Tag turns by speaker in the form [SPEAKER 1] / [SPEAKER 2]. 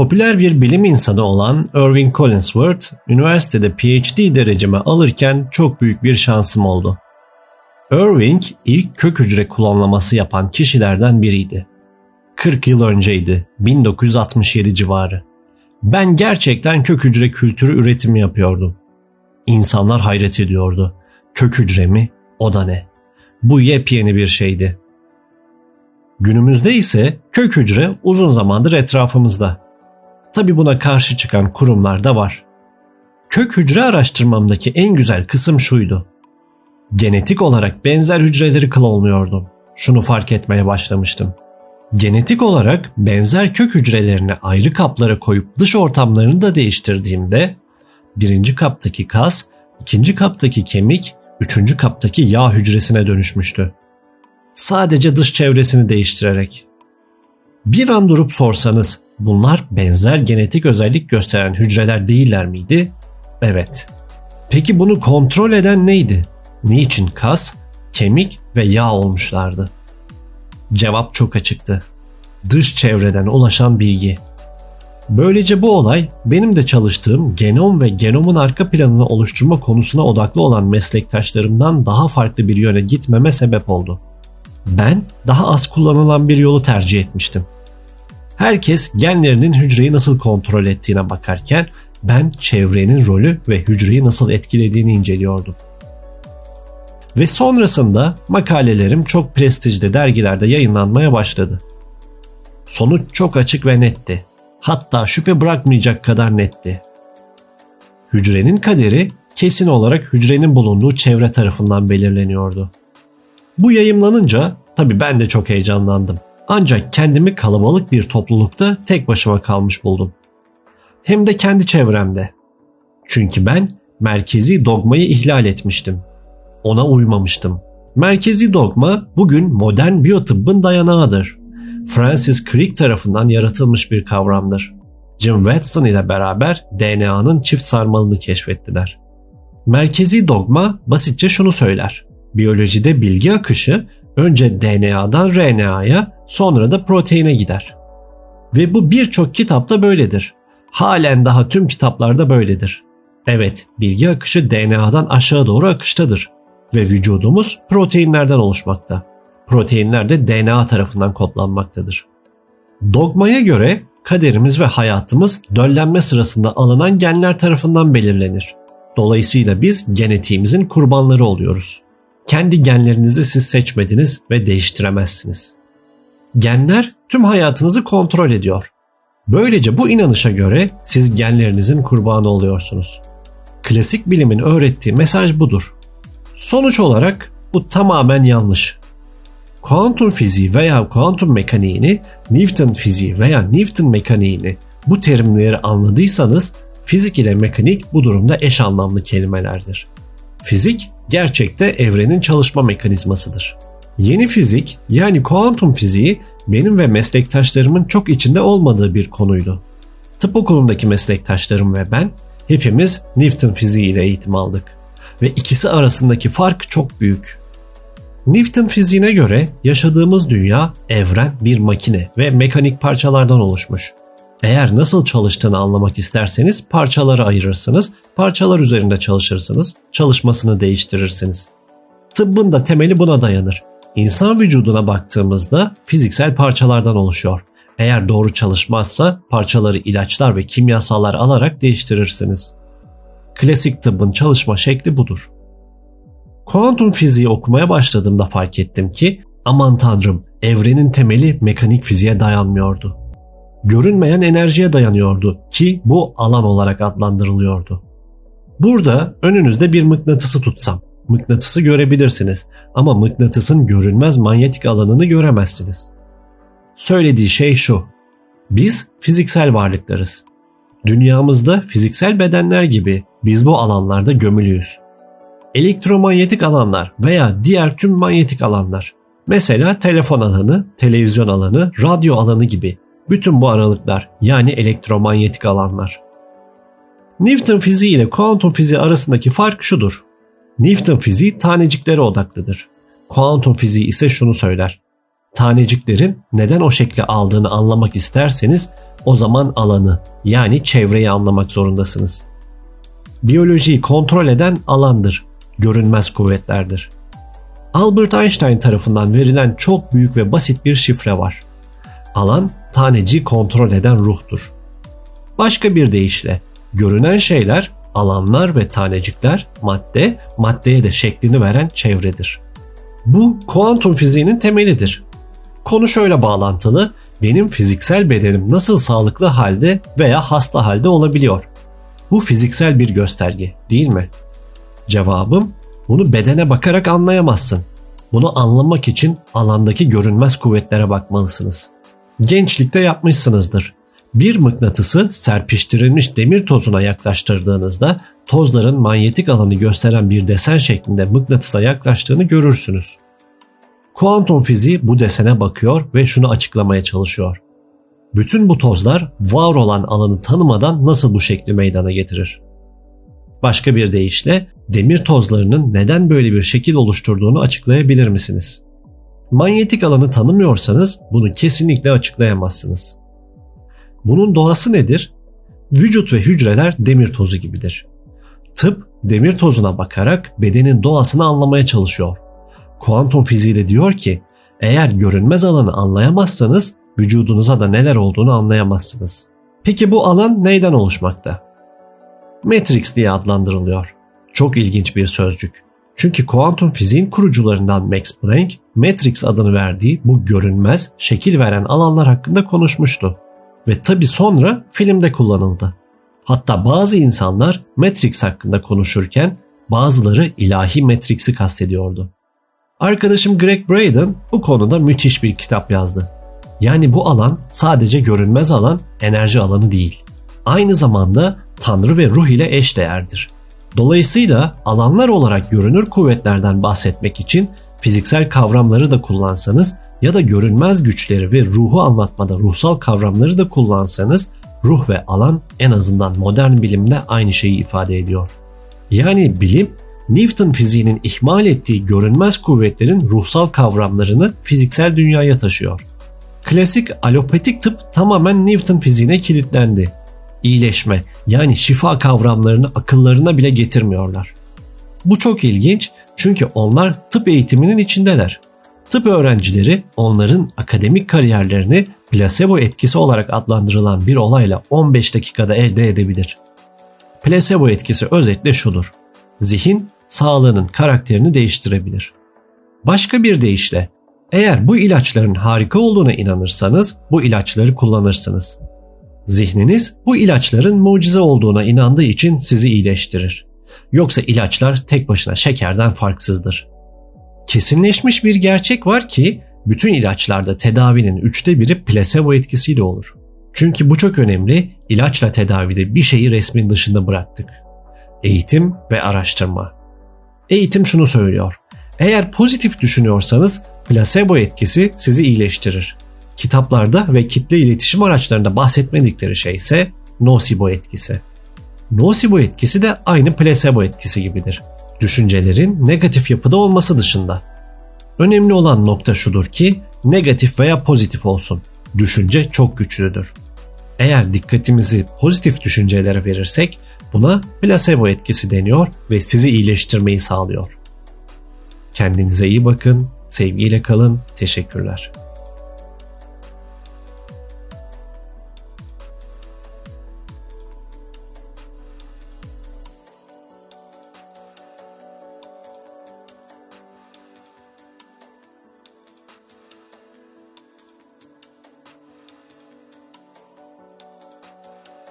[SPEAKER 1] Popüler bir bilim insanı olan Irving Collinsworth, üniversitede PhD derecemi alırken çok büyük bir şansım oldu. Irving ilk kök hücre klonlaması yapan kişilerden biriydi. 40 yıl önceydi, 1967 civarı. Ben gerçekten kök hücre kültürü üretimi yapıyordum. İnsanlar hayret ediyordu. Kök hücre mi? O da ne? Bu yepyeni bir şeydi. Günümüzde ise kök hücre uzun zamandır etrafımızda. Tabi buna karşı çıkan kurumlar da var. Kök hücre araştırmamdaki en güzel kısım şuydu. Genetik olarak benzer hücreleri klonluyordum. Şunu fark etmeye başlamıştım. Genetik olarak benzer kök hücrelerini ayrı kaplara koyup dış ortamlarını da değiştirdiğimde birinci kaptaki kas, ikinci kaptaki kemik, üçüncü kaptaki yağ hücresine dönüşmüştü. Sadece dış çevresini değiştirerek. Bir an durup sorsanız bunlar benzer genetik özellik gösteren hücreler değiller miydi? Evet. Peki bunu kontrol eden neydi? Niçin kas, kemik ve yağ olmuşlardı? Cevap çok açıktı. Dış çevreden ulaşan bilgi. Böylece bu olay benim de çalıştığım genom ve genomun arka planını oluşturma konusuna odaklı olan meslektaşlarımdan daha farklı bir yöne gitmeme sebep oldu. Ben daha az kullanılan bir yolu tercih etmiştim. Herkes genlerinin hücreyi nasıl kontrol ettiğine bakarken ben çevrenin rolü ve hücreyi nasıl etkilediğini inceliyordum. Ve sonrasında makalelerim çok prestijli dergilerde yayınlanmaya başladı. Sonuç çok açık ve netti. Hatta şüphe bırakmayacak kadar netti. Hücrenin kaderi kesin olarak hücrenin bulunduğu çevre tarafından belirleniyordu. Bu yayımlanınca tabii ben de çok heyecanlandım. Ancak kendimi kalabalık bir toplulukta tek başıma kalmış buldum. Hem de kendi çevremde. Çünkü ben merkezi dogmayı ihlal etmiştim. Ona uymamıştım. Merkezi dogma bugün modern biyotıbbın dayanağıdır. Francis Crick tarafından yaratılmış bir kavramdır. Jim Watson ile beraber DNA'nın çift sarmalını keşfettiler. Merkezi dogma basitçe şunu söyler. Biyolojide bilgi akışı önce DNA'dan RNA'ya sonra da proteine gider. Ve bu birçok kitapta böyledir. Halen daha tüm kitaplarda böyledir. Evet, bilgi akışı DNA'dan aşağı doğru akıştadır ve vücudumuz proteinlerden oluşmakta. Proteinler de DNA tarafından kodlanmaktadır. Dogmaya göre kaderimiz ve hayatımız döllenme sırasında alınan genler tarafından belirlenir. Dolayısıyla biz genetiğimizin kurbanları oluyoruz. Kendi genlerinizi siz seçmediniz ve değiştiremezsiniz. Genler tüm hayatınızı kontrol ediyor. Böylece bu inanışa göre siz genlerinizin kurbanı oluyorsunuz. Klasik bilimin öğrettiği mesaj budur. Sonuç olarak bu tamamen yanlış. Kuantum fiziği veya kuantum mekaniğini, Newton fiziği veya Newton mekaniğini bu terimleri anladıysanız fizik ile mekanik bu durumda eş anlamlı kelimelerdir. Fizik gerçekte evrenin çalışma mekanizmasıdır. Yeni fizik yani kuantum fiziği benim ve meslektaşlarımın çok içinde olmadığı bir konuydu. Tıp okulundaki meslektaşlarım ve ben hepimiz Newton fiziği ile eğitim aldık ve ikisi arasındaki fark çok büyük. Newton fiziğine göre yaşadığımız dünya, evren bir makine ve mekanik parçalardan oluşmuş. Eğer nasıl çalıştığını anlamak isterseniz parçaları ayırırsınız, parçalar üzerinde çalışırsınız, çalışmasını değiştirirsiniz. Tıbbın da temeli buna dayanır. İnsan vücuduna baktığımızda fiziksel parçalardan oluşuyor. Eğer doğru çalışmazsa parçaları ilaçlar ve kimyasallar alarak değiştirirsiniz. Klasik tıbbın çalışma şekli budur. Kuantum fiziği okumaya başladığımda fark ettim ki aman tanrım evrenin temeli mekanik fiziğe dayanmıyordu. Görünmeyen enerjiye dayanıyordu ki bu alan olarak adlandırılıyordu. Burada önünüzde bir mıknatısı tutsam mıknatısı görebilirsiniz ama mıknatısın görünmez manyetik alanını göremezsiniz. Söylediği şey şu. Biz fiziksel varlıklarız. Dünyamızda fiziksel bedenler gibi biz bu alanlarda gömülüyüz. Elektromanyetik alanlar veya diğer tüm manyetik alanlar. Mesela telefon alanı, televizyon alanı, radyo alanı gibi. Bütün bu aralıklar yani elektromanyetik alanlar. Newton fiziği ile kuantum fiziği arasındaki fark şudur. Newton fiziği taneciklere odaklıdır. Kuantum fiziği ise şunu söyler. Taneciklerin neden o şekli aldığını anlamak isterseniz o zaman alanı yani çevreyi anlamak zorundasınız. Biyolojiyi kontrol eden alandır, görünmez kuvvetlerdir. Albert Einstein tarafından verilen çok büyük ve basit bir şifre var. Alan taneci kontrol eden ruhtur. Başka bir deyişle görünen şeyler, alanlar ve tanecikler madde, maddeye de şeklini veren çevredir. Bu kuantum fiziğinin temelidir. Konu şöyle bağlantılı, benim fiziksel bedenim nasıl sağlıklı halde veya hasta halde olabiliyor? Bu fiziksel bir gösterge, değil mi? Cevabım, bunu bedene bakarak anlayamazsın. Bunu anlamak için alandaki görünmez kuvvetlere bakmalısınız. Gençlikte yapmışsınızdır. Bir mıknatısı serpiştirilmiş demir tozuna yaklaştırdığınızda tozların manyetik alanı gösteren bir desen şeklinde mıknatısa yaklaştığını görürsünüz. Kuantum fiziği bu desene bakıyor ve şunu açıklamaya çalışıyor. Bütün bu tozlar var olan alanı tanımadan nasıl bu şekli meydana getirir? Başka bir deyişle demir tozlarının neden böyle bir şekil oluşturduğunu açıklayabilir misiniz? Manyetik alanı tanımıyorsanız bunu kesinlikle açıklayamazsınız. Bunun doğası nedir? Vücut ve hücreler demir tozu gibidir. Tıp demir tozuna bakarak bedenin doğasını anlamaya çalışıyor. Kuantum fiziği de diyor ki eğer görünmez alanı anlayamazsanız vücudunuza da neler olduğunu anlayamazsınız. Peki bu alan neyden oluşmakta? Matrix diye adlandırılıyor. Çok ilginç bir sözcük. Çünkü kuantum fiziğin kurucularından Max Planck, Matrix adını verdiği bu görünmez, şekil veren alanlar hakkında konuşmuştu. Ve tabi sonra filmde kullanıldı. Hatta bazı insanlar Matrix hakkında konuşurken bazıları ilahi Matrix'i kastediyordu. Arkadaşım Greg Braden bu konuda müthiş bir kitap yazdı. Yani bu alan sadece görünmez alan, enerji alanı değil. Aynı zamanda Tanrı ve ruh ile eşdeğerdir. Dolayısıyla alanlar olarak görünür kuvvetlerden bahsetmek için fiziksel kavramları da kullansanız ya da görünmez güçleri ve ruhu anlatmada ruhsal kavramları da kullansanız ruh ve alan en azından modern bilimde aynı şeyi ifade ediyor. Yani bilim Newton fiziğinin ihmal ettiği görünmez kuvvetlerin ruhsal kavramlarını fiziksel dünyaya taşıyor. Klasik alopatik tıp tamamen Newton fiziğine kilitlendi. İyileşme yani şifa kavramlarını akıllarına bile getirmiyorlar. Bu çok ilginç çünkü onlar tıp eğitiminin içindeler. Tıp öğrencileri onların akademik kariyerlerini plasebo etkisi olarak adlandırılan bir olayla 15 dakikada elde edebilir. Plasebo etkisi özetle şudur. Zihin sağlığının karakterini değiştirebilir. Başka bir deyişle eğer bu ilaçların harika olduğuna inanırsanız bu ilaçları kullanırsınız. Zihniniz bu ilaçların mucize olduğuna inandığı için sizi iyileştirir. Yoksa ilaçlar tek başına şekerden farksızdır. Kesinleşmiş bir gerçek var ki bütün ilaçlarda tedavinin üçte biri plasebo etkisiyle olur. Çünkü bu çok önemli, ilaçla tedavide bir şeyi resmin dışında bıraktık. Eğitim ve araştırma. Eğitim şunu söylüyor. Eğer pozitif düşünüyorsanız plasebo etkisi sizi iyileştirir. Kitaplarda ve kitle iletişim araçlarında bahsetmedikleri şey ise nocebo etkisi. Nocebo etkisi de aynı plasebo etkisi gibidir. Düşüncelerin negatif yapıda olması dışında. Önemli olan nokta şudur ki negatif veya pozitif olsun. Düşünce çok güçlüdür. Eğer dikkatimizi pozitif düşüncelere verirsek buna plasebo etkisi deniyor ve sizi iyileştirmeyi sağlıyor. Kendinize iyi bakın, sevgiyle kalın, teşekkürler.